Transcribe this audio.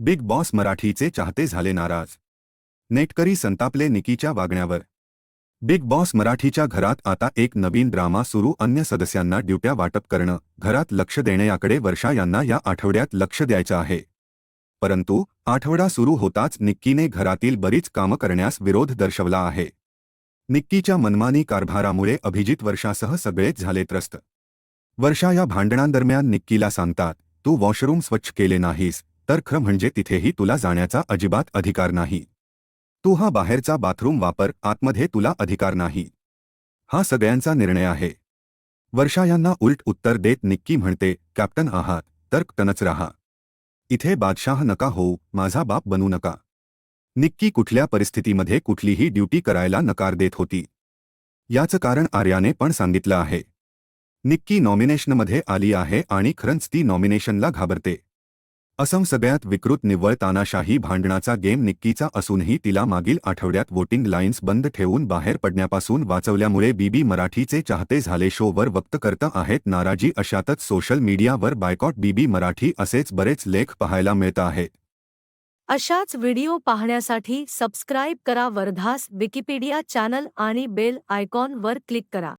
Big boss मराठीचे चाहते झाले नाराज. नेटकरी संतापले निकीच्या वागण्यावर. बिग बॉस मराठीच्या घरात आता एक नवीन ड्रामा सुरू अन्य सदस्यांना ड्युट्या वाटप करणं घरात लक्ष देणे याकडे वर्षा यांना या आठवड्यात लक्ष द्यायचं आहे. परंतु आठवडा सुरू होताच निक्कीने घरातील बरीच कामं करण्यास विरोध दर्शवला आहे. निक्कीच्या मनमानी कारभारामुळे अभिजित वर्षासह सगळेच झाले त्रस्त. वर्षा या भांडणांदरम्यान निक्कीला सांगतात तू वॉशरूम स्वच्छ केले नाहीस तर खरं म्हणजे तिथेही तुला जाण्याचा अजिबात अधिकार नाही. तू हा बाहेरचा बाथरूम वापर आतमध्ये तुला अधिकार नाही. हा सगळ्यांचा निर्णय आहे. वर्षा यांना उलट उत्तर देत निक्की म्हणते कॅप्टन आहात तर तनच राहा. इथे बादशाह नका होऊ माझा बाप बनू नका. निक्की कुठल्या परिस्थितीमध्ये कुठलीही ड्युटी करायला नकार देत होती. याचं कारण आर्याने पण सांगितलं आहे. निक्की नॉमिनेशनमध्ये आली आहे आणि खरंच ती नॉमिनेशनला घाबरते. असम सगळ्यात विकृत निव्वळ तानाशाही भांडणाचा गेम निक्कीचा असूनही तिला मागील आठवड्यात वोटिंग लाईन्स बंद ठेवून बाहेर पडण्यापासून वाचवल्यामुळे बीबी मराठीचे चाहते झाले शोवर वक्त करत आहेत नाराजी अशातच सोशल मीडियावर बायकॉट बीबी मराठी असेच बरेच लेख पाहायला मिळत आहेत. अशाच व्हिडिओ पाहण्यासाठी सबस्क्राईब करा वर्धास विकिपीडिया चॅनल आणि बेल आयकॉनवर क्लिक करा.